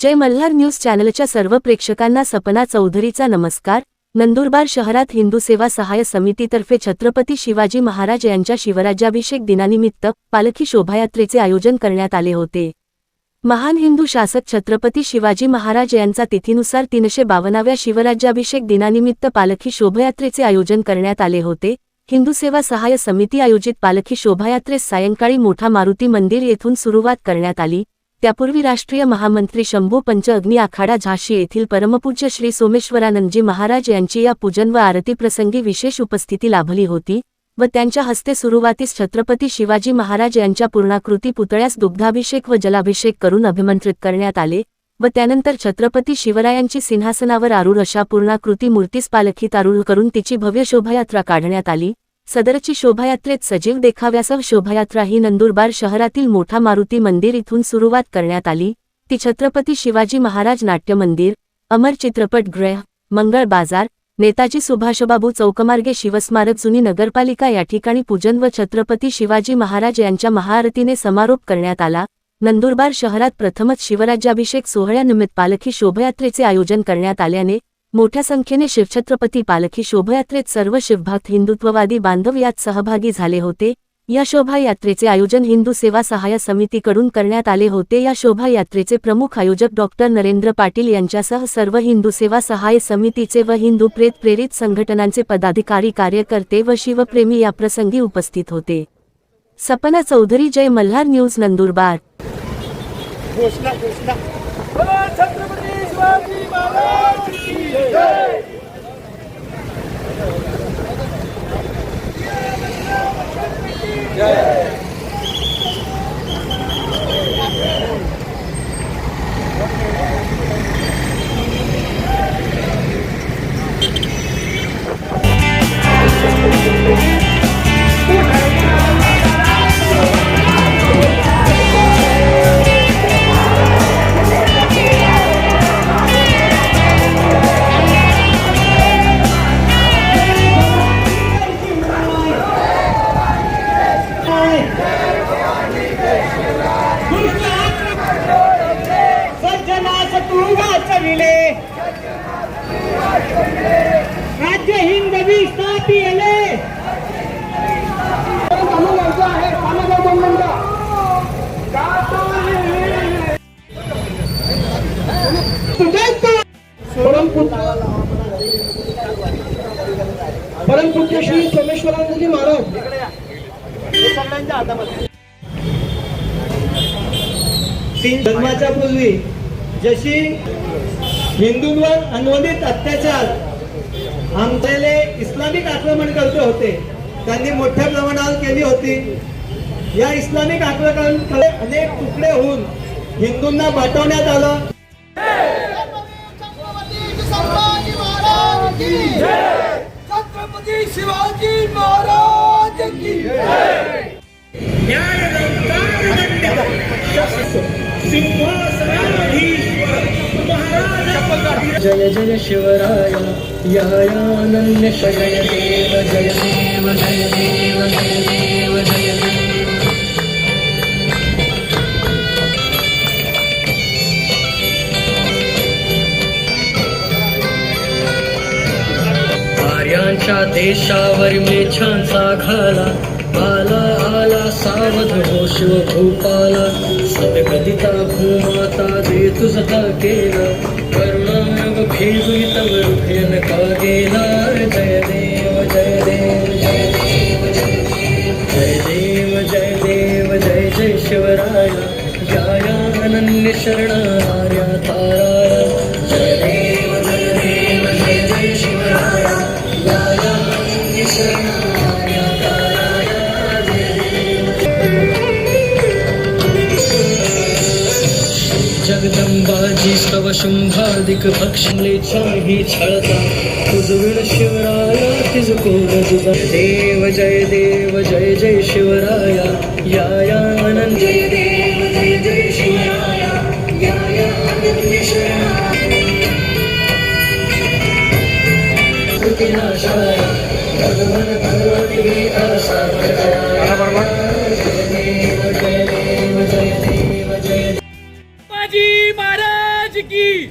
जय Malhar news चॅनलच्या सर्व प्रेक्षकांना सपना चौधरीचा नमस्कार. नंदुरबार शहरात हिंदू सेवा सहाय्य समितीतर्फे छत्रपती शिवाजी महाराज यांच्या शिवराज्याभिषेक दिनानिमित्त पालखी शोभायात्रेचे आयोजन करण्यात आले होते. महान हिंदू शासक छत्रपती शिवाजी महाराज यांचा तिथीनुसार तीनशे बावनाव्या शिवराज्याभिषेक दिनानिमित्त पालखी शोभायात्रेचे आयोजन करण्यात आले होते. हिंदू सेवा सहाय्य समिती आयोजित पालखी शोभायात्रेस सायंकाळी मोठा मारुती मंदिर येथून सुरुवात करण्यात आली. त्यापूर्वी राष्ट्रीय महामंत्री शंभू पंच अग्नी आखाडा झाशी येथील परमपूज्य श्री सोमेश्वरानंदजी महाराज यांची या पूजन व आरतीप्रसंगी विशेष उपस्थिती लाभली होती व त्यांच्या हस्ते सुरुवातीस छत्रपती शिवाजी महाराज यांच्या पूर्णाकृती पुतळ्यास दुग्धाभिषेक व जलाभिषेक करून अभिमंत्रित करण्यात आले व त्यानंतर छत्रपती शिवरायांची सिंहासनावर आरूढ अशा पूर्णाकृती मूर्तीस पालखीत आरूढ करून तिची भव्य शोभायात्रा काढण्यात आली. सदरची शोभायात्रेत सजीव देखाव्यासह शोभायात्रा ही नंदुरबार शहरातील मोठा मारुती मंदिर इथून सुरुवात करण्यात आली. ती छत्रपती शिवाजी महाराज नाट्य मंदिर अमर चित्रपटगृह मंगळ बाजार नेताजी सुभाषबाबू चौकमार्गे शिवस्मारक जुनी नगरपालिका या ठिकाणी पूजन व छत्रपती शिवाजी महाराज यांच्या महाआरतीने समारोप करण्यात आला. नंदुरबार शहरात प्रथमच शिवराज्याभिषेक सोहळ्यानिमित्त पालखी शोभायात्रेचे आयोजन करण्यात आल्याने मोठ्या संख्येने शिवछत्रपती पालखी शोभायात्रेत सर्व शिवभक्त हिंदुत्ववादी बांधव यात सहभागी झाले होते. या शोभायात्रेचे आयोजन हिंदू सेवा सहाय्य समितीकडून करण्यात आले होते. या शोभायात्रेचे प्रमुख आयोजक डॉक्टर नरेंद्र पाटील यांच्यासह सर्व हिंदू सेवा सहाय्य समितीचे व हिंदू प्रेत प्रेरित संघटनांचे पदाधिकारी कार्यकर्ते व शिवप्रेमी याप्रसंगी उपस्थित होते. सपना चौधरी जय मल्हार न्यूज नंदुरबार. Yeah. सज्जनास तू वाचविले राज्य हिंद विस्थापिले जन्माच्या पूर्वी जशी हिंदूंवर अन्वदित अत्याचार आमच्याले इस्लामिक आक्रमणकर्ते होते त्यांनी मोठ्या प्रमाणावर केली होती. या इस्लामिक आक्रमण अनेक तुकडे होऊन हिंदूंना पाठवण्यात आलं. छत्रपती शिवाजी महाराज की जय जय शिवराय यायानन्य जय देव जय देव जय देव जय देव जय देव आर्यांच्या देशावर मेछांचा घाला बाला सावध हो शिव भूपाला। सदगदिता भूमाता दे तुझा केला। करुणानव भेदुई तव रुपयन का गेला जय देव जय देव जय देव जय देव जय देव जय जय शिवराया। जया अनन्य शरणार्या जगदंबाजी स्तव शुंभादिक भक्षले चाही छळता. तुझ विण शिवराया तिज कोण तुझा देव जय देव जय जय शिवराया. या या आनंद. जय देव जय जय शिवराया. या या आनंद कृतिनाशाय. भगवन भगवती गीता सार्थकाय